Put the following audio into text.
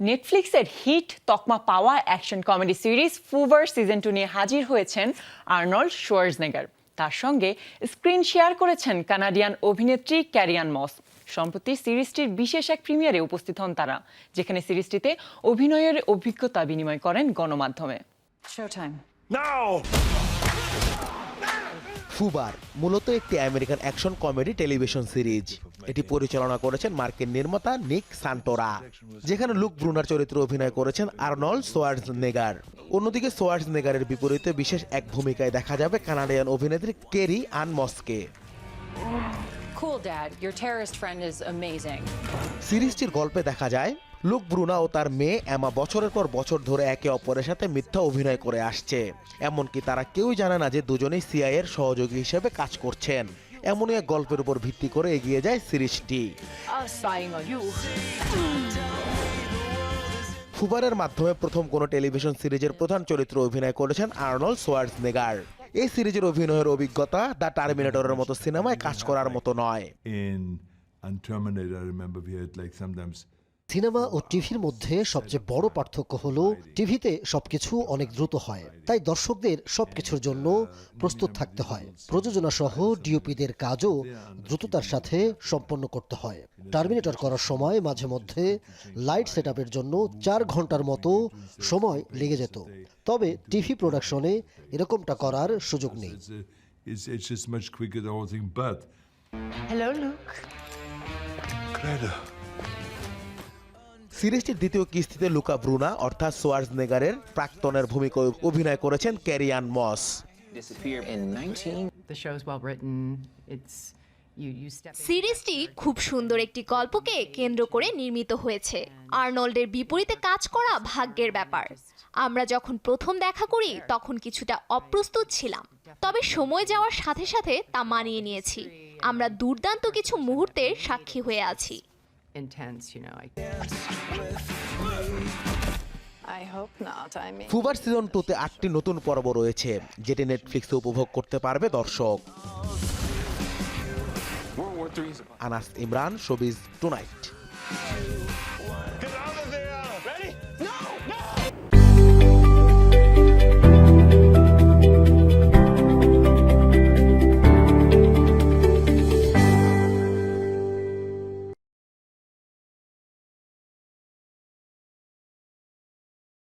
নেটফ্লিক্সের hit তকমা পাওয়া action comedy series FUBAR season two নিয়ে হাজির হয়েছেন আর্নল্ড শোয়ার্জনেগার তার সঙ্গে স্ক্রিন শেয়ার করেছেন কানাডিয়ান অভিনেত্রী ক্যারিয়ান মস সম্প্রতি সিরিজটির বিশেষ এক প্রিমিয়ারে উপস্থিত হন তারা যেখানে সিরিজটিতে অভিনয়ের অভিজ্ঞতা বিনিময় করেন গণমাধ্যমে। ফুবার মূলত একটি American action comedy television series এটি পরিচালনা করেছেন মার্কিন নির্মাতা নিক সান্টোরা যেখানে লুক ব্রুনার চরিত্রে অভিনয় করেছেন আর্নল্ড সোয়ার্জ নেগার অন্যদিকে সোয়ার্জ নেগারের বিপরীতে বিশেষ এক ভূমিকায় দেখা যাবে কানাডিয়ান অভিনেত্রী Carrie Anne Moss Cool, Dad. Your terrorist friend is amazing. সিরিজটির গল্পে দেখা যায় লুক ব্রুনা ও তার মেয়ে এমা বছরের পর বছর ধরে একে অপরের সাথে মিথ্যা অভিনয় করে আসছে এমনকি তারা কেউই জানে না যে দুজনেই সিআই এর সহযোগী হিসেবে কাজ করছেন এমনই এক গল্পের উপর ভিত্তি করে এগিয়ে যায় সিরিজটি. ফুবারের মাধ্যমে প্রথম কোনো টেলিভিশন সিরিজের প্রধান চরিত্র অভিনয় করেছেন আর্নল সোয়ার্স নেগার এই সিরিজের অভিনয়ের অভিজ্ঞতা দ্য টার্মিনেটরের মতো সিনেমায় কাজ করার মতো নয়। সিনেমা ও টিভির মধ্যে সবচেয়ে বড় পার্থক্য হলো টিভিতে সবকিছু অনেক দ্রুত হয়। তাই দর্শকদের সবকিছুর জন্য প্রস্তুত থাকতে হয়। প্রযোজনা সহ ডিওপিদের কাজও দ্রুততার সাথে সম্পন্ন করতে হয়। টার্মিনেটর করার সময় মাঝে মধ্যে লাইট সেটআপের জন্য চার ঘণ্টার মতো সময় লেগে যেত। তবে টিভি প্রোডাকশনে এরকমটা করার সুযোগ নেই। It's, uh, it's, সিরিজটির দ্বিতীয় কিস্তিতে লুকা ব্রুনা অর্থাৎ সোয়ার্জ নেগারের প্রাক্তনের ভূমিকায় অভিনয় করেছেন Carrie Anne Moss. Disappear in 19 The show's well written. It's you you step in. সিরিজটি খুব সুন্দর একটি গল্পকে কেন্দ্র করে নির্মিত হয়েছে। আর্নল্ডের বিপরীতে কাজ করা ভাগ্যের ব্যাপার। আমরা যখন প্রথম দেখা করি তখন কিছুটা অপ্রস্তুত ছিলাম। তবে সময় যাওয়ার সাথে সাথে তা মানিয়ে নিয়েছি। আমরা দুর্দান্ত কিছু মুহূর্তের সাক্ষী হয়ে আছি। Intense, you know. I, I hope not. I mean. FUBAR season টুতে আটটি নতুন পর্ব রয়েছে যেটি নেটফ্লিক্সে উপভোগ করতে পারবে দর্শক World War III is about Anas Imran showbiz tonight